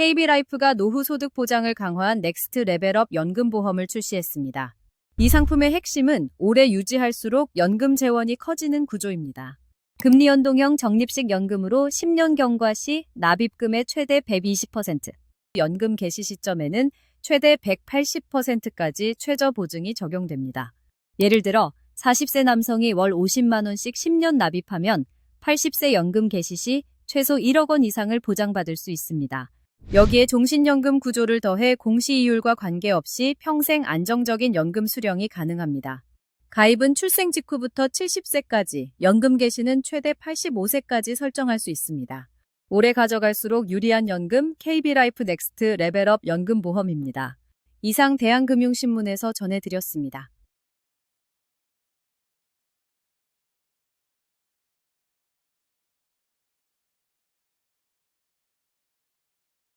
KB라이프가 노후 소득 보장을 강화한 넥스트 레벨업 연금보험을 출시했습니다. 이 상품의 핵심은 오래 유지할수록 연금 재원이 커지는 구조입니다. 금리 연동형 적립식 연금으로 10년 경과 시 납입금의 최대 120%, 연금 개시 시점에는 최대 180%까지 최저 보증이 적용됩니다. 예를 들어 40세 남성이 월 50만 원씩 10년 납입하면 80세 연금 개시 시 최소 1억 원 이상을 보장받을 수 있습니다. 여기에 종신연금 구조를 더해 공시이율과 관계없이 평생 안정적인 연금 수령이 가능합니다. 가입은 출생 직후부터 70세까지, 연금 개시는 최대 85세까지 설정할 수 있습니다. 오래 가져갈수록 유리한 연금 KB라이프 넥스트 레벨업 연금보험입니다. 이상 대한금융신문에서 전해드렸습니다.